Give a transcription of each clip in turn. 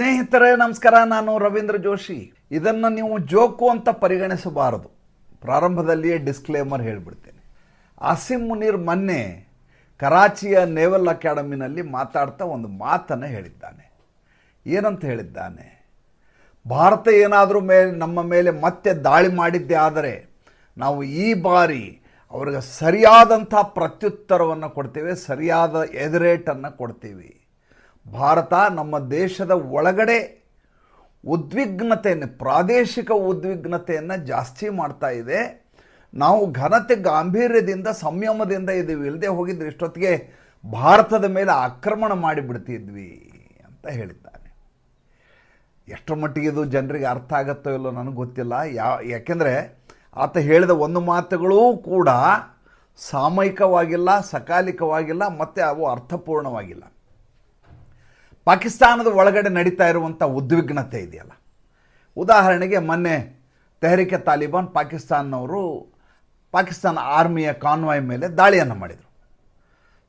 ಸ್ನೇಹಿತರೇ, ನಮಸ್ಕಾರ. ನಾನು ರವೀಂದ್ರ ಜೋಶಿ. ಇದನ್ನು ನೀವು ಜೋಕು ಅಂತ ಪರಿಗಣಿಸಬಾರದು. ಪ್ರಾರಂಭದಲ್ಲಿಯೇ ಡಿಸ್ಕ್ಲೇಮರ್ ಹೇಳಿಬಿಡ್ತೇನೆ. ಆಸಿಮ್ ಮುನೀರ್ ಮೊನ್ನೆ ಕರಾಚಿಯ ನೇವಲ್ ಅಕಾಡೆಮಿನಲ್ಲಿ ಮಾತಾಡ್ತಾ ಒಂದು ಮಾತನ್ನು ಹೇಳಿದ್ದಾನೆ. ಏನಂತ ಹೇಳಿದ್ದಾನೆ? ಭಾರತ ಏನಾದರೂ ಮೇಲೆ ನಮ್ಮ ಮೇಲೆ ಮತ್ತೆ ದಾಳಿ ಮಾಡಿದ್ದೇ ಆದರೆ ನಾವು ಈ ಬಾರಿ ಅವ್ರಿಗೆ ಸರಿಯಾದಂಥ ಪ್ರತ್ಯುತ್ತರವನ್ನು ಕೊಡ್ತೇವೆ, ಸರಿಯಾದ ಎದುರೇಟನ್ನು ಕೊಡ್ತೀವಿ. ಭಾರತ ನಮ್ಮ ದೇಶದ ಒಳಗಡೆ ಉದ್ವಿಗ್ನತೆಯನ್ನು, ಪ್ರಾದೇಶಿಕ ಉದ್ವಿಗ್ನತೆಯನ್ನು ಜಾಸ್ತಿ ಮಾಡ್ತಾ ಇದೆ. ನಾವು ಘನತೆ ಗಾಂಭೀರ್ಯದಿಂದ, ಸಂಯಮದಿಂದ ಇದ್ದೀವಿ ಇಲ್ಲದೆ ಹೋಗಿದ್ರೆ ಇಷ್ಟೊತ್ತಿಗೆ ಭಾರತದ ಮೇಲೆ ಆಕ್ರಮಣ ಮಾಡಿಬಿಡ್ತಿದ್ವಿ ಅಂತ ಹೇಳಿದ್ದಾನೆ ಎಷ್ಟರ ಮಟ್ಟಿಗೆ ಇದು ಜನರಿಗೆ ಅರ್ಥ ಆಗುತ್ತೋ ಇಲ್ಲೋ ನನಗೆ ಗೊತ್ತಿಲ್ಲ. ಯಾ, ಯಾಕೆಂದರೆ ಆತ ಹೇಳಿದ ಒಂದು ಮಾತುಗಳೂ ಕೂಡ ಸಾಮಯಿಕವಾಗಿಲ್ಲ, ಸಕಾಲಿಕವಾಗಿಲ್ಲ, ಮತ್ತು ಅವು ಅರ್ಥಪೂರ್ಣವಾಗಿಲ್ಲ. ಪಾಕಿಸ್ತಾನದ ಒಳಗಡೆ ನಡೀತಾ ಇರುವಂಥ ಉದ್ವಿಗ್ನತೆ ಇದೆಯಲ್ಲ. ಉದಾಹರಣೆಗೆ ಮೊನ್ನೆ ತೆಹರಿಕೆ ತಾಲಿಬಾನ್ ಪಾಕಿಸ್ತಾನವರು ಪಾಕಿಸ್ತಾನ ಆರ್ಮಿಯ ಕಾನ್ವಾಯ್ ಮೇಲೆ ದಾಳಿಯನ್ನು ಮಾಡಿದರು.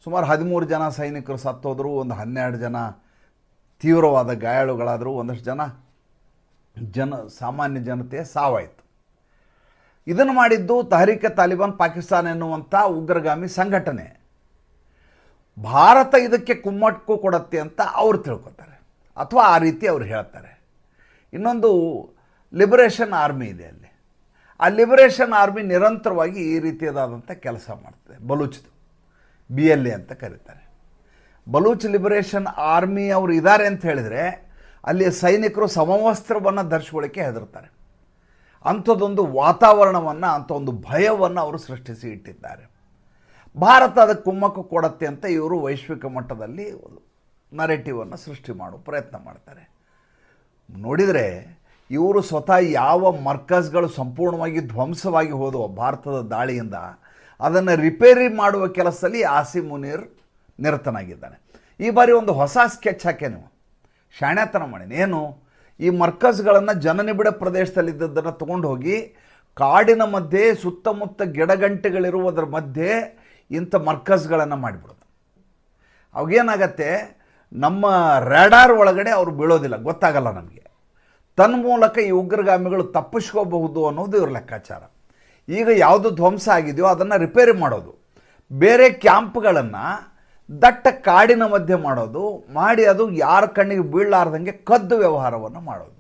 ಸುಮಾರು ಹದಿಮೂರು ಜನ ಸೈನಿಕರು ಸತ್ತೋದ್ರು, ಒಂದು ಹನ್ನೆರಡು ಜನ ತೀವ್ರವಾದ ಗಾಯಾಳುಗಳಾದರೂ, ಒಂದಷ್ಟು ಜನ ಜನ, ಸಾಮಾನ್ಯ ಜನತೆಯ ಸಾವಾಯಿತು ಇದನ್ನು ಮಾಡಿದ್ದು ತಹರಿಕೆ ತಾಲಿಬಾನ್ ಪಾಕಿಸ್ತಾನ ಎನ್ನುವಂಥ ಉಗ್ರಗಾಮಿ ಸಂಘಟನೆ. ಭಾರತ ಇದಕ್ಕೆ ಕುಮ್ಮಕ್ಕು ಕೊಡತ್ತೆ ಅಂತ ಅವ್ರು ತಿಳ್ಕೊತಾರೆ. ಅಥವಾ ಆ ರೀತಿ ಅವ್ರು ಹೇಳ್ತಾರೆ. ಇನ್ನೊಂದು ಲಿಬರೇಷನ್ ಆರ್ಮಿ ಇದೆ ಅಲ್ಲಿ. ಆ ಲಿಬರೇಷನ್ ಆರ್ಮಿ ನಿರಂತರವಾಗಿ ಈ ರೀತಿಯದಾದಂಥ ಕೆಲಸ ಮಾಡ್ತದೆ. ಬಲೂಚ್ದು. ಬಿ ಎಲ್ ಎ ಅಂತ ಕರೀತಾರೆ. ಬಲೂಚ್ ಲಿಬರೇಷನ್ ಆರ್ಮಿ ಅವರು ಇದ್ದಾರೆ ಅಂತ ಹೇಳಿದರೆ ಅಲ್ಲಿ ಸೈನಿಕರು ಸಮವಸ್ತ್ರವನ್ನು ಧರಿಸ್ಕೊಳ್ಳಿಕ್ಕೆ ಹೆದರ್ತಾರೆ. ಅಂಥದ್ದೊಂದು ವಾತಾವರಣವನ್ನು ಅಂಥ ಒಂದು ಭಯವನ್ನು ಅವರು ಸೃಷ್ಟಿಸಿ ಇಟ್ಟಿದ್ದಾರೆ. ಭಾರತ ಅದಕ್ಕೆ ಕುಮ್ಮಕ್ಕು ಕೊಡತ್ತೆ ಅಂತ ಇವರು ವೈಶ್ವಿಕ ಮಟ್ಟದಲ್ಲಿ ನರೇಟಿವನ್ನು ಸೃಷ್ಟಿ ಮಾಡೋ ಪ್ರಯತ್ನ ಮಾಡ್ತಾರೆ. ನೋಡಿದರೆ ಇವರು ಸ್ವತಃ ಯಾವ ಮರ್ಕಸ್ಗಳು ಸಂಪೂರ್ಣವಾಗಿ ಧ್ವಂಸವಾಗಿ ಹೋದವು ಭಾರತದ ದಾಳಿಯಿಂದ, ಅದನ್ನು ರಿಪೇರಿ ಮಾಡುವ ಕೆಲಸದಲ್ಲಿ ಆಸಿ ಮುನೀರ್ ನಿರತನಾಗಿದ್ದಾನೆ. ಈ ಬಾರಿ ಒಂದು ಹೊಸ ಸ್ಕೆಚ್ ಹಾಕೆ ನೀವು. ಶಾಣ್ಯತನ ಮಾಡಿ ಏನು? ಈ ಮರ್ಕಸ್ಗಳನ್ನು ಜನನಿಬಿಡ ಪ್ರದೇಶದಲ್ಲಿದ್ದದ್ದನ್ನು ತೊಗೊಂಡು ಹೋಗಿ ಕಾಡಿನ ಮಧ್ಯೆ ಸುತ್ತಮುತ್ತ ಗಿಡಗಂಟೆಗಳಿರುವುದರ ಮಧ್ಯೆ ಇಂಥ ಮರ್ಕಸ್ಗಳನ್ನು ಮಾಡಿಬಿಡೋದು. ಅವಾಗೇನಾಗತ್ತೆ, ನಮ್ಮ ರ್ಯಾಡಾರ್ ಒಳಗಡೆ ಅವರು ಬೀಳೋದಿಲ್ಲ, ಗೊತ್ತಾಗಲ್ಲ ನಮಗೆ. ತನ್ಮೂಲಕ ಈ ಉಗ್ರಗಾಮಿಗಳು ತಪ್ಪಿಸ್ಕೋಬಹುದು ಅನ್ನೋದು ಇವ್ರ ಲೆಕ್ಕಾಚಾರ. ಈಗ ಯಾವುದು ಧ್ವಂಸ ಆಗಿದೆಯೋ ಅದನ್ನು ರಿಪೇರಿ ಮಾಡೋದು. ಬೇರೆ ಕ್ಯಾಂಪ್ಗಳನ್ನು ದಟ್ಟ ಕಾಡಿನ ಮಧ್ಯೆ ಮಾಡೋದು, ಮಾಡಿ ಅದು ಯಾರ ಕಣ್ಣಿಗೆ ಬೀಳಲಾರ್ದಂಗೆ ಕದ್ದು ವ್ಯವಹಾರವನ್ನು ಮಾಡೋದು.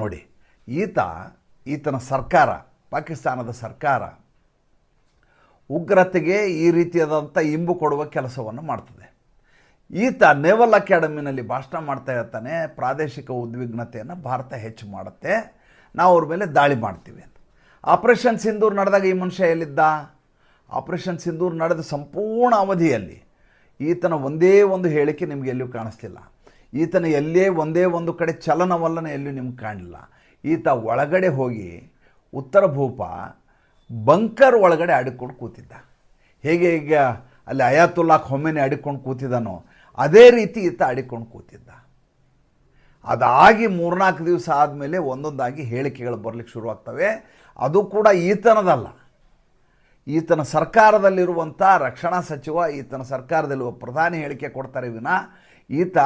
ನೋಡಿ, ಈತ, ಈತನ ಸರ್ಕಾರ, ಪಾಕಿಸ್ತಾನದ ಸರ್ಕಾರ ಉಗ್ರತೆಗೆ ಈ ರೀತಿಯಾದಂಥ ಇಂಬು ಕೊಡುವ ಕೆಲಸವನ್ನು ಮಾಡ್ತದೆ. ಈತ ನೇವಲ್ ಅಕಾಡೆಮಿನಲ್ಲಿ ಭಾಷಣ ಮಾಡ್ತಾ ಇರ್ತಾನೆ, ಪ್ರಾದೇಶಿಕ ಉದ್ವಿಗ್ನತೆಯನ್ನು ಭಾರತ ಹೆಚ್ಚು ಮಾಡುತ್ತೆ, ನಾವು ಅವ್ರ ಮೇಲೆ ದಾಳಿ ಮಾಡ್ತೀವಿ ಅಂತ. ಆಪರೇಷನ್ ಸಿಂಧೂರ್ ನಡೆದಾಗ ಈ ಮನುಷ್ಯ ಎಲ್ಲಿದ್ದ? ಆಪರೇಷನ್ ಸಿಂಧೂರ್ ನಡೆದ ಸಂಪೂರ್ಣ ಅವಧಿಯಲ್ಲಿ ಈತನ ಒಂದೇ ಒಂದು ಹೇಳಿಕೆ ನಿಮಗೆ ಎಲ್ಲಿಯೂ ಕಾಣಿಸ್ತಿಲ್ಲ. ಈತನ ಎಲ್ಲೇ ಒಂದೇ ಒಂದು ಕಡೆ ಚಲನವಲ್ಲನ ಎಲ್ಲೂ ನಿಮ್ಗೆ ಕಾಣಲಿಲ್ಲ ಈತ ಒಳಗಡೆ ಹೋಗಿ ಉತ್ತರ ಭೂಪ ಬಂಕರ್ ಒಳಗಡೆ ಆಡಿಕೊಂಡು ಕೂತಿದ್ದ. ಹೇಗೆ ಈಗ ಅಲ್ಲಿ ಅಯಾತುಲ್ಲಾ ಹೊಮ್ಮೆನೆ ಆಡಿಕೊಂಡು ಕೂತಿದ್ದಾನೋ, ಅದೇ ರೀತಿ ಈತ ಆಡಿಕೊಂಡು ಕೂತಿದ್ದ. ಅದಾಗಿ ಮೂರ್ನಾಲ್ಕು ದಿವಸ ಆದಮೇಲೆ ಒಂದೊಂದಾಗಿ ಹೇಳಿಕೆಗಳು ಬರಲಿಕ್ಕೆ ಶುರುವಾಗ್ತವೆ. ಅದು ಕೂಡ ಈತನದಲ್ಲ. ಈತನ ಸರ್ಕಾರದಲ್ಲಿರುವಂಥ ರಕ್ಷಣಾ ಸಚಿವ, ಈತನ ಸರ್ಕಾರದಲ್ಲಿರುವ ಪ್ರಧಾನಿ ಹೇಳಿಕೆ ಕೊಡ್ತಾರೆ ವಿನ, ಈತ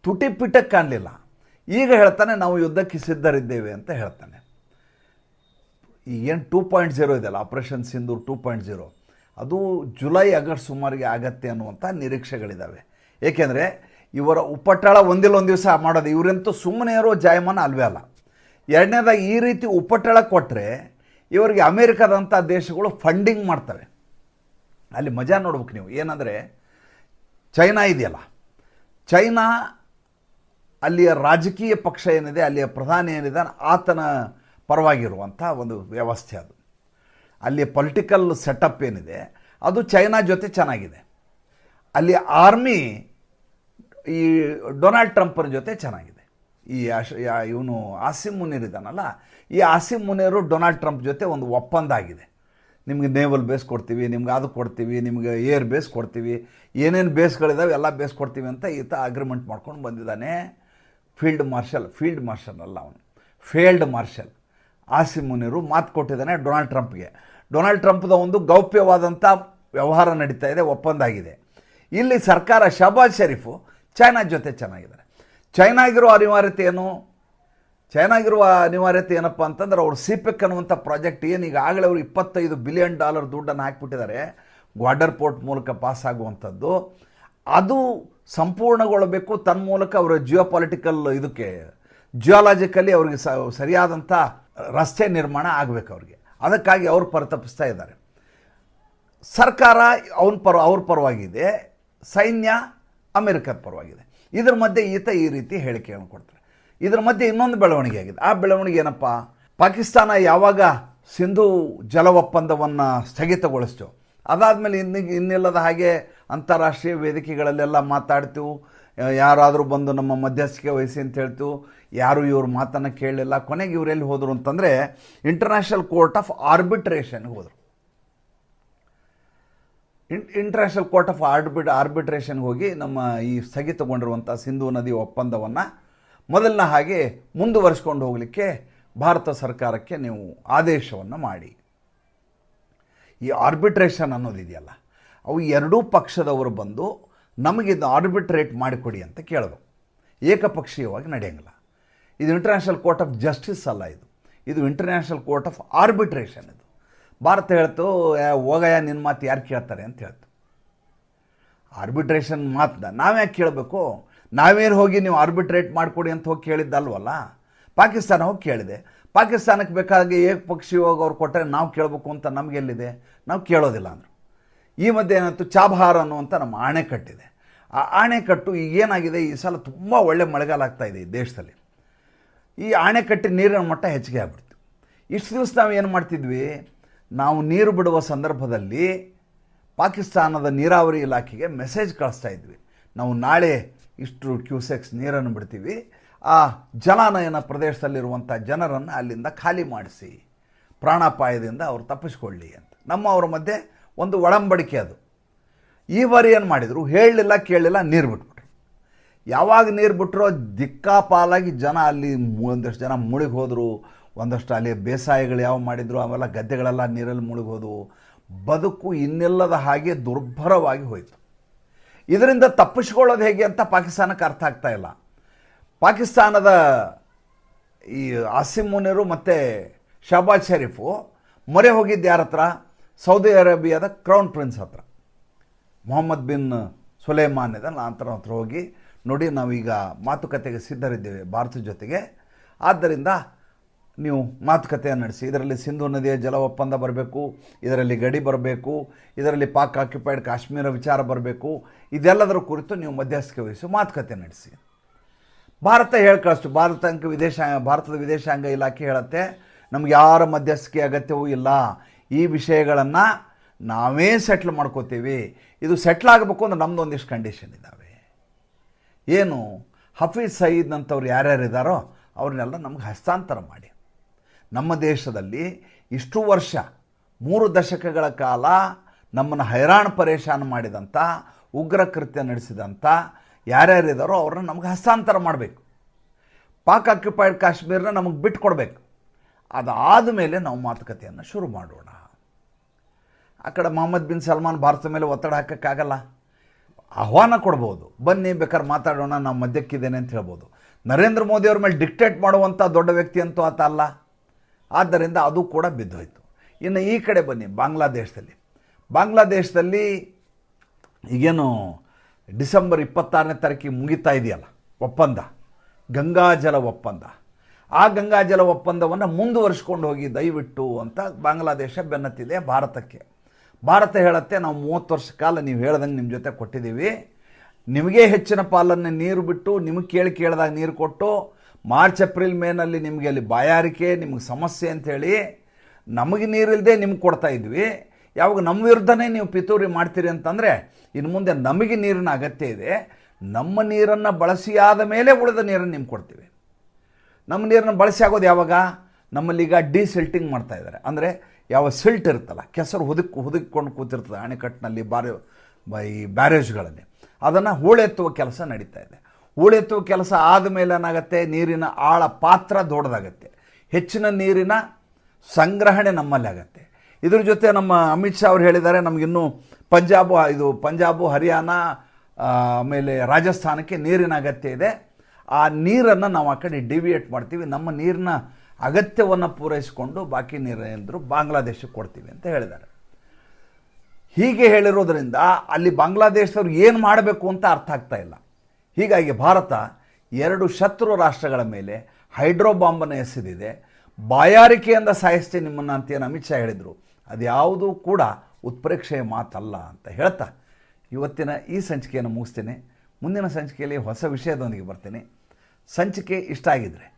ತುಟಿಪಿಟಕ್ಕೆ ಕಾಣಲಿಲ್ಲ. ಈಗ ಹೇಳ್ತಾನೆ, ನಾವು ಯುದ್ಧಕ್ಕೆ ಸಿದ್ಧರಿದ್ದೇವೆ ಅಂತ ಹೇಳ್ತಾನೆ. ಏನು ಟೂ ಪಾಯಿಂಟ್ ಜೀರೋ ಇದೆಯಲ್ಲ operation Sindoor two point zero ಅದು ಜುಲೈ ಆಗಸ್ಟ್ ಸುಮಾರಿಗೆ ಆಗತ್ತೆ ಅನ್ನುವಂಥ ನಿರೀಕ್ಷೆಗಳಿದ್ದಾವೆ. ಏಕೆಂದರೆ ಇವರ ಉಪಟಳ ಒಂದಿಲ್ಲ ಒಂದು ದಿವಸ ಮಾಡೋದು, ಇವರಂತೂ ಸುಮ್ಮನೆ ಇರೋ ಜಾಯಮಾನ ಅಲ್ವೇ ಅಲ್ಲ. ಎರಡನೇದಾಗಿ ಈ ರೀತಿ ಉಪಟಳ ಕೊಟ್ಟರೆ ಇವರಿಗೆ ಅಮೇರಿಕಾದಂಥ ದೇಶಗಳು ಫಂಡಿಂಗ್ ಮಾಡ್ತವೆ. ಅಲ್ಲಿ ಮಜಾ ನೋಡ್ಬೇಕು ನೀವು. ಏನಂದರೆ, ಚೈನಾ ಇದೆಯಲ್ಲ. ಚೈನಾ ಅಲ್ಲಿಯ ರಾಜಕೀಯ ಪಕ್ಷ ಏನಿದೆ, ಅಲ್ಲಿಯ ಪ್ರಧಾನಿ ಏನಿದೆ ಆತನ ಪರವಾಗಿರುವಂಥ ಒಂದು ವ್ಯವಸ್ಥೆ ಅದು. ಅಲ್ಲಿ ಪೊಲಿಟಿಕಲ್ ಸೆಟಪ್ ಏನಿದೆ, ಅದು ಚೈನಾ ಜೊತೆ ಚೆನ್ನಾಗಿದೆ. ಅಲ್ಲಿ ಆರ್ಮಿ ಈ ಡೊನಾಲ್ಡ್ ಟ್ರಂಪರ ಜೊತೆ ಚೆನ್ನಾಗಿದೆ. ಈ ಇವನು ಆಸಿಮ್ ಮುನೀರ್ ಇದ್ದಾನಲ್ಲ, ಈ ಆಸಿಮ್ ಮುನೀರು ಡೊನಾಲ್ಡ್ ಟ್ರಂಪ್ ಜೊತೆ ಒಂದು ಒಪ್ಪಂದ ಆಗಿದೆ. ನಿಮಗೆ ನೇವಲ್ ಬೇಸ್ ಕೊಡ್ತೀವಿ, ನಿಮ್ಗೆ ಅದು ಕೊಡ್ತೀವಿ, ನಿಮಗೆ ಏರ್ ಬೇಸ್ ಕೊಡ್ತೀವಿ, ಏನೇನು ಬೇಸ್ಗಳಿದ್ದಾವೆ ಎಲ್ಲ ಬೇಸ್ ಕೊಡ್ತೀವಿ ಅಂತ ಈತ ಅಗ್ರಿಮೆಂಟ್ ಮಾಡ್ಕೊಂಡು ಬಂದಿದ್ದಾನೆ. ಫೀಲ್ಡ್ ಮಾರ್ಷಲ್ ಫೀಲ್ಡ್ ಮಾರ್ಷಲ್ ಅಲ್ಲ ಅವನು. ಫೇಲ್ಡ್ ಮಾರ್ಷಲ್ ಆಸಿಮ್ ಮುನಿರು ಮಾತು ಕೊಟ್ಟಿದ್ದಾನೆ ಡೊನಾಲ್ಡ್ ಟ್ರಂಪ್ಗೆ. ಡೊನಾಲ್ಡ್ ಟ್ರಂಪ್ದ ಒಂದು ಗೌಪ್ಯವಾದಂಥ ವ್ಯವಹಾರ ನಡೀತಾ ಇದೆ ಒಪ್ಪಂದ ಆಗಿದೆ ಇಲ್ಲಿ ಸರ್ಕಾರ ಶಹಬಾಜ್ ಶರೀಫು ಚೈನಾ ಜೊತೆ ಚೆನ್ನಾಗಿದ್ದಾರೆ. ಚೈನಾಗಿರೋ ಅನಿವಾರ್ಯತೆ ಏನು? ಚೈನಾಗಿರುವ ಅನಿವಾರ್ಯತೆ ಏನಪ್ಪ ಅಂತಂದ್ರೆ ಅವ್ರು ಸಿಪೆಕ್ ಅನ್ನುವಂಥ ಪ್ರಾಜೆಕ್ಟ್ ಏನು ಈಗಾಗಲೇ ಅವರು ಇಪ್ಪತ್ತೈದು ಬಿಲಿಯನ್ ಡಾಲರ್ ದುಡ್ಡನ್ನು ಹಾಕಿಬಿಟ್ಟಿದ್ದಾರೆ. ಗ್ವಾಡರ್ ಪೋರ್ಟ್ ಮೂಲಕ ಪಾಸ್ ಆಗುವಂಥದ್ದು. ಅದು ಸಂಪೂರ್ಣಗೊಳ್ಳಬೇಕು, ತನ್ಮೂಲಕ ಅವರ ಜಿಯೋ ಪೊಲಿಟಿಕಲ್ ಇದಕ್ಕೆ, ಜಿಯಾಲಜಿಕಲಿ ಅವರಿಗೆ ಸರಿಯಾದಂಥ ರಸ್ತೆ ನಿರ್ಮಾಣ ಆಗಬೇಕು ಅವ್ರಿಗೆ. ಅದಕ್ಕಾಗಿ ಅವ್ರು ಪರಿತಪಿಸ್ತಾ ಇದ್ದಾರೆ. ಸರ್ಕಾರ ಅವನ ಪರ, ಅವ್ರ ಪರವಾಗಿದೆ. ಸೈನ್ಯ ಅಮೆರಿಕದ ಪರವಾಗಿದೆ. ಇದ್ರ ಮಧ್ಯೆ ಈತ ಈ ರೀತಿ ಹೇಳಿಕೆಯನ್ನು ಕೊಡ್ತಾರೆ. ಇದ್ರ ಮಧ್ಯೆ ಇನ್ನೊಂದು ಬೆಳವಣಿಗೆ ಆಗಿದೆ. ಆ ಬೆಳವಣಿಗೆ ಏನಪ್ಪ? ಪಾಕಿಸ್ತಾನ ಯಾವಾಗ ಸಿಂಧು ಜಲ ಒಪ್ಪಂದವನ್ನು ಸ್ಥಗಿತಗೊಳಿಸ್ತು? ಅದಾದಮೇಲೆ ಇನ್ನು ಇನ್ನಿಲ್ಲದ ಹಾಗೆ ಅಂತಾರಾಷ್ಟ್ರೀಯ ವೇದಿಕೆಗಳಲ್ಲೆಲ್ಲ ಮಾತಾಡ್ತೀವಿ. ಯಾರಾದರೂ ಬಂದು ನಮ್ಮ ಮಧ್ಯಸ್ಥಿಕೆ ವಹಿಸಿ ಅಂತ ಹೇಳ್ತು, ಯಾರು ಇವ್ರ ಮಾತನ್ನು ಕೇಳಲಿಲ್ಲ. ಕೊನೆಗೆ ಇವರೆಲ್ಲಿ ಹೋದರು ಅಂತಂದರೆ ಇಂಟರ್ನ್ಯಾಷನಲ್ ಕೋರ್ಟ್ ಆಫ್ ಆರ್ಬಿಟ್ರೇಷನ್ಗೆ ಹೋದರು. In international court of orbit ಆರ್ಬಿಟ್ರೇಷನ್ಗೆ ಹೋಗಿ ನಮ್ಮ ಈ ಸ್ಥಗಿತಗೊಂಡಿರುವಂಥ ಸಿಂಧು ನದಿ ಒಪ್ಪಂದವನ್ನು ಮೊದಲನ ಹಾಗೆ ಮುಂದುವರಿಸ್ಕೊಂಡು ಹೋಗಲಿಕ್ಕೆ ಭಾರತ ಸರ್ಕಾರಕ್ಕೆ ನೀವು ಆದೇಶವನ್ನು ಮಾಡಿ. ಈ ಆರ್ಬಿಟ್ರೇಷನ್ ಅನ್ನೋದಿದೆಯಲ್ಲ, ಅವು ಎರಡೂ ಪಕ್ಷದವರು ಬಂದು ನಮಗಿದು ಆರ್ಬಿಟ್ರೇಟ್ ಮಾಡಿಕೊಡಿ ಅಂತ ಕೇಳೋದು. ಏಕಪಕ್ಷೀಯವಾಗಿ ನಡೆಯಂಗಿಲ್ಲ. ಇದು ಇಂಟರ್ನ್ಯಾಷನಲ್ ಕೋರ್ಟ್ ಆಫ್ ಜಸ್ಟಿಸ್ ಅಲ್ಲ ಇದು. ಇದು ಇಂಟರ್ನ್ಯಾಷನಲ್ ಕೋರ್ಟ್ ಆಫ್ ಆರ್ಬಿಟ್ರೇಷನ್ ಇದು. ಭಾರತ ಹೇಳ್ತು "ಏ, ಹೋಗಯ್ಯ ನಿನ್ನ ಮಾತು ಯಾರು ಕೇಳ್ತಾರೆ? ಅಂತ ಹೇಳ್ತು. ಆರ್ಬಿಟ್ರೇಷನ್ ಮಾತನ್ನ ನಾವ್ಯಾಕೆ ಕೇಳಬೇಕು? ನಾವೇನು ಹೋಗಿ ನೀವು ಆರ್ಬಿಟ್ರೇಟ್ ಮಾಡಿಕೊಡಿ ಅಂತ ಹೋಗಿ ಕೇಳಿದ್ದಲ್ವಲ್ಲ? ಪಾಕಿಸ್ತಾನ ಹೋಗಿ ಕೇಳಿದೆ. ಪಾಕಿಸ್ತಾನಕ್ಕೆ ಬೇಕಾಗಿ ಏಕಪಕ್ಷೀಯವಾಗಿ ಅವ್ರು ಕೊಟ್ಟರೆ ನಾವು ಕೇಳಬೇಕು ಅಂತ ನಮಗೆಲ್ಲಿದೆ? ನಾವು ಕೇಳೋದಿಲ್ಲ ಅಂದರು. ಈ ಮಧ್ಯೆ ಏನಾಯ್ತು ಚಾಬಹಾರ್ ಅನ್ನುವಂಥ ನಮ್ಮ ಆಣೆಕಟ್ಟಿದೆ. ಆ ಆಣೆಕಟ್ಟು ಏನಾಗಿದೆ? ಈ ಸಲ ತುಂಬ ಒಳ್ಳೆ ಮಳೆಗಾಲ ಆಗ್ತಾ ಇದೆ ಈ ದೇಶದಲ್ಲಿ. ಈ ಆಣೆಕಟ್ಟಿನ ನೀರಿನ ಮಟ್ಟ ಹೆಚ್ಚಿಗೆ ಆಗ್ಬಿಡ್ತು. ಇಷ್ಟು ದಿವಸ ನಾವು ಏನು ಮಾಡ್ತಿದ್ವಿ? ನಾವು ನೀರು ಬಿಡುವ ಸಂದರ್ಭದಲ್ಲಿ ಪಾಕಿಸ್ತಾನದ ನೀರಾವರಿ ಇಲಾಖೆಗೆ ಮೆಸೇಜ್ ಕಳಿಸ್ತಾ ಇದ್ವಿ. ನಾವು ನಾಳೆ ಇಷ್ಟು ಕ್ಯೂಸೆಕ್ಸ್ ನೀರನ್ನು ಬಿಡ್ತೀವಿ. ಆ ಜಲಾನಯನ ಪ್ರದೇಶದಲ್ಲಿರುವಂಥ ಜನರನ್ನು ಅಲ್ಲಿಂದ ಖಾಲಿ ಮಾಡಿಸಿ, ಪ್ರಾಣಾಪಾಯದಿಂದ ಅವರು ತಪ್ಪಿಸ್ಕೊಳ್ಳಿ ಅಂತ. ನಮ್ಮ ಅವ್ರ ಮಧ್ಯೆ ಒಂದು ಒಡಂಬಡಿಕೆ ಅದು. ಈ ಬಾರಿ ಏನು ಮಾಡಿದರು? ಹೇಳಲಿಲ್ಲ, ಕೇಳಲಿಲ್ಲ, ನೀರು ಬಿಟ್ಬಿಟ್ರು. ಯಾವಾಗ ನೀರು ಬಿಟ್ಟರೋ ದಿಕ್ಕಾಪಾಲಾಗಿ ಜನ ಅಲ್ಲಿ ಒಂದಷ್ಟು ಜನ ಮುಳುಗಿ ಹೋದರು. ಒಂದಷ್ಟು ಅಲ್ಲಿ ಬೇಸಾಯಗಳು ಯಾವ ಮಾಡಿದ್ರು, ಅವೆಲ್ಲ ಗದ್ದೆಗಳೆಲ್ಲ ನೀರಲ್ಲಿ ಮುಳುಗಿ ಹೋದವು. ಬದುಕು ಇನ್ನಿಲ್ಲದ ಹಾಗೆ ದುರ್ಭರವಾಗಿ ಹೋಯಿತು. ಇದರಿಂದ ತಪ್ಪಿಸ್ಕೊಳ್ಳೋದು ಹೇಗೆ ಅಂತ ಪಾಕಿಸ್ತಾನಕ್ಕೆ ಅರ್ಥ ಆಗ್ತಾ ಇಲ್ಲ. ಪಾಕಿಸ್ತಾನದ ಈ ಆಸಿಮ್ ಮುನಿರು ಮತ್ತು ಶಹಬಾಜ್ ಶರೀಫು ಮೊರೆ ಹೋಗಿದ್ದು ಯಾರ ಹತ್ರ ಸೌದಿ ಅರೇಬಿಯಾದ ಕ್ರೌನ್ ಪ್ರಿನ್ಸ್ ಹತ್ರ. ಮೊಹಮ್ಮದ್ ಬಿನ್ ಸುಲೇಮಾನ್ ಇದನ್ನು ನಂತರ ಹತ್ರ ಹೋಗಿ, ನೋಡಿ, ನಾವೀಗ ಮಾತುಕತೆಗೆ ಸಿದ್ಧರಿದ್ದೇವೆ ಭಾರತದ ಜೊತೆಗೆ. ಆದ್ದರಿಂದ ನೀವು ಮಾತುಕತೆಯನ್ನು ನಡೆಸಿ, ಇದರಲ್ಲಿ ಸಿಂಧು ನದಿಯ ಜಲ ಒಪ್ಪಂದ ಬರಬೇಕು, ಇದರಲ್ಲಿ ಗಡಿ ಬರಬೇಕು, ಇದರಲ್ಲಿ ಪಾಕ್ ಆಕ್ಯುಪೈಡ್ ಕಾಶ್ಮೀರ ವಿಚಾರ ಬರಬೇಕು, ಇದೆಲ್ಲದರ ಕುರಿತು ನೀವು ಮಧ್ಯಸ್ಥಿಕೆ ವಹಿಸಿ ಮಾತುಕತೆ ನಡೆಸಿ. ಭಾರತ ಹೇಳಿ ಕಳಿಸ್ತು ಭಾರತ ವಿದೇಶ, ಭಾರತದ ವಿದೇಶಾಂಗ ಇಲಾಖೆ ಹೇಳುತ್ತೆ, ನಮ್ಗೆ ಯಾರ ಮಧ್ಯಸ್ಥಿಕೆ ಅಗತ್ಯವೂ ಇಲ್ಲ. ಈ ವಿಷಯಗಳನ್ನು ನಾವೇ ಸೆಟ್ಲ್ ಮಾಡ್ಕೋತೀವಿ. ಇದು ಸೆಟ್ಲ್ ಆಗಬೇಕು ಅಂದ್ರೆ ನಮ್ಮದು ಒಂದಿಷ್ಟು ಕಂಡೀಷನ್ ಇದ್ದಾವೆ ಏನು? ಹಫೀಜ್ ಸಯೀದ್ ಅಂತವ್ರು ಯಾರ್ಯಾರಿದ್ದಾರೋ ಅವ್ರನ್ನೆಲ್ಲ ನಮ್ಗೆ ಹಸ್ತಾಂತರ ಮಾಡಿ. ನಮ್ಮ ದೇಶದಲ್ಲಿ ಇಷ್ಟು ವರ್ಷ, ಮೂರು ದಶಕಗಳ ಕಾಲ ನಮ್ಮನ್ನು ಹೈರಾಣ ಪರೇಶಾನ ಮಾಡಿದಂಥ ಉಗ್ರ ಕೃತ್ಯ ನಡೆಸಿದಂಥ ಯಾರ್ಯಾರಿದ್ದಾರೋ ಅವ್ರನ್ನ ನಮ್ಗೆ ಹಸ್ತಾಂತರ ಮಾಡಬೇಕು. ಪಾಕ್ ಆಕ್ಯುಪೈಡ್ ಕಾಶ್ಮೀರನ ನಮಗೆ ಬಿಟ್ಟು ಕೊಡಬೇಕು ಅದಾದ ಮೇಲೆ ನಾವು ಮಾತುಕತೆಯನ್ನು ಶುರು ಮಾಡೋಣ. ಆ ಕಡೆ ಮೊಹಮ್ಮದ್ ಬಿನ್ ಸಲ್ಮಾನ್ ಭಾರತ ಮೇಲೆ ಒತ್ತಡ ಹಾಕೋಕ್ಕಾಗಲ್ಲ. ಆಹ್ವಾನ ಕೊಡ್ಬೋದು. ಬನ್ನಿ ಬೇಕಾದ್ರೆ ಮಾತಾಡೋಣ ನಾವು ಮಧ್ಯಕ್ಕಿದ್ದೇನೆ ಅಂತ ಹೇಳ್ಬೋದು. ನರೇಂದ್ರ ಮೋದಿ ಅವ್ರ ಮೇಲೆ ಡಿಕ್ಟೇಟ್ ಮಾಡುವಂಥ ದೊಡ್ಡ ವ್ಯಕ್ತಿ ಅಂತೂ ಆತ ಅಲ್ಲ. ಆದ್ದರಿಂದ ಅದು ಕೂಡ ಬಿದ್ದೋಯ್ತು. ಇನ್ನು ಈ ಕಡೆ ಬನ್ನಿ, ಬಾಂಗ್ಲಾದೇಶದಲ್ಲಿ. ಬಾಂಗ್ಲಾದೇಶದಲ್ಲಿ ಈಗೇನು ಡಿಸೆಂಬರ್ ಇಪ್ಪತ್ತಾರನೇ ತಾರೀಕಿಗೆ ಮುಗಿತಾ ಇದೆಯಲ್ಲ, ಒಪ್ಪಂದ. ಗಂಗಾಜಲ ಒಪ್ಪಂದ. ಆ ಗಂಗಾಜಲ ಒಪ್ಪಂದವನ್ನು ಮುಂದುವರಿಸ್ಕೊಂಡು ಹೋಗಿ ದಯವಿಟ್ಟು ಅಂತ ಬಾಂಗ್ಲಾದೇಶ ಬೆನ್ನತ್ತಿದೆ ಭಾರತಕ್ಕೆ. ಭಾರತ ಹೇಳುತ್ತೆ, ನಾವು ಮೂವತ್ತು ವರ್ಷ ಕಾಲ ನೀವು ಹೇಳ್ದಂಗೆ ನಿಮ್ಮ ಜೊತೆ ಕೊಟ್ಟಿದ್ದೀವಿ. ನಿಮಗೆ ಹೆಚ್ಚಿನ ಪಾಲನ್ನು ನೀರು ಬಿಟ್ಟು, ನಿಮಗೆ ಕೇಳಿ ಕೇಳಿದಾಗ ನೀರು ಕೊಟ್ಟು, ಮಾರ್ಚ್, ಏಪ್ರಿಲ್, ಮೇನಲ್ಲಿ ನಿಮಗೆ ಅಲ್ಲಿ ಬಾಯಾರಿಕೆ, ನಿಮಗೆ ಸಮಸ್ಯೆ ಅಂಥೇಳಿ ನಮಗೆ ನೀರಿಲ್ಲದೆ ನಿಮ್ಗೆ ಕೊಡ್ತಾ ಇದ್ವಿ. ಯಾವಾಗ ನಮ್ಮ ವಿರುದ್ಧನೇ ನೀವು ಪಿತೂರಿ ಮಾಡ್ತೀರಿ ಅಂತಂದರೆ, ಇನ್ನು ಮುಂದೆ ನಮಗೆ ನೀರಿನ ಅಗತ್ಯ ಇದೆ. ನಮ್ಮ ನೀರನ್ನು ಬಳಸಿ ಆದ ಮೇಲೆ ಉಳಿದ ನೀರನ್ನು ನಿಮ್ಗೆ ಕೊಡ್ತೀವಿ. ನಮ್ಮ ನೀರನ್ನು ಬಳಸಿ ಆಗೋದು ಯಾವಾಗ? ನಮ್ಮಲ್ಲಿ ಈಗ ಡಿಸಿಲ್ಟಿಂಗ್ ಮಾಡ್ತಾ ಇದ್ದಾರೆ. ಅಂದರೆ ಯಾವ ಸಿಲ್ಟ್ ಇರುತ್ತಲ್ಲ, ಕೆಸರು ಹುದುಕ್, ಹುದುಕ್ಕೊಂಡು ಕೂತಿರ್ತದೆ ಅಣೆಕಟ್ಟಿನಲ್ಲಿ ಬಾರಿ ಈ ಬ್ಯಾರೇಜ್ಗಳಲ್ಲಿ. ಅದನ್ನು ಹೂಳೆತ್ತುವ ಕೆಲಸ ನಡೀತಾ ಇದೆ. ಹೂಳೆತ್ತುವ ಕೆಲಸ ಆದಮೇಲೆ ಏನಾಗುತ್ತೆ? ನೀರಿನ ಆಳ ಪಾತ್ರ ದೊಡ್ಡದಾಗತ್ತೆ. ಹೆಚ್ಚಿನ ನೀರಿನ ಸಂಗ್ರಹಣೆ ನಮ್ಮಲ್ಲಿ ಆಗತ್ತೆ. ಇದ್ರ ಜೊತೆ ನಮ್ಮ ಅಮಿತ್ ಶಾ ಅವ್ರು ಹೇಳಿದ್ದಾರೆ, ನಮಗಿನ್ನೂ ಪಂಜಾಬು, ಇದು ಪಂಜಾಬು, ಹರಿಯಾಣ ಆಮೇಲೆ ರಾಜಸ್ಥಾನಕ್ಕೆ ನೀರಿನ ಅಗತ್ಯ ಇದೆ. ಆ ನೀರನ್ನು ನಾವು ಆ ಕಡೆ ಡಿವಿಯೇಟ್ ಮಾಡ್ತೀವಿ. ನಮ್ಮ ನೀರಿನ ಅಗತ್ಯವನ್ನು ಪೂರೈಸಿಕೊಂಡು ಬಾಕಿ ನೀರೇನಾದರೂ ಬಾಂಗ್ಲಾದೇಶಕ್ಕೆ ಕೊಡ್ತೀವಿ ಅಂತ ಹೇಳಿದ್ದಾರೆ. ಹೀಗೆ ಹೇಳಿರೋದರಿಂದ ಅಲ್ಲಿ ಬಾಂಗ್ಲಾದೇಶದವ್ರು ಏನು ಮಾಡಬೇಕು ಅಂತ ಅರ್ಥ ಆಗ್ತಾ ಇಲ್ಲ. ಹೀಗಾಗಿ ಭಾರತ ಎರಡು ಶತ್ರು ರಾಷ್ಟ್ರಗಳ ಮೇಲೆ ಹೈಡ್ರೋ ಬಾಂಬನ್ನು ಎಸೆದಿದೆ. ಬಾಯಾರಿಕೆಯಿಂದ ಸಾಯಿಸ್ತೀನಿ ನಿಮ್ಮನ್ನು ಅಂತ ಏನು ಅಮಿತ್ ಶಾ ಹೇಳಿದರು. ಅದ್ಯಾವುದೂ ಕೂಡ ಉತ್ಪ್ರೇಕ್ಷೆಯ ಮಾತಲ್ಲ ಅಂತ ಹೇಳ್ತಾ ಇವತ್ತಿನ ಈ ಸಂಚಿಕೆಯನ್ನು ಮುಗಿಸ್ತೇನೆ. ಮುಂದಿನ ಸಂಚಿಕೆಯಲ್ಲಿ ಹೊಸ ವಿಷಯದೊಂದಿಗೆ ಬರ್ತೀನಿ. ಸಂಚಿಕೆ ಇಷ್ಟ ಆಗಿದ್ರೆ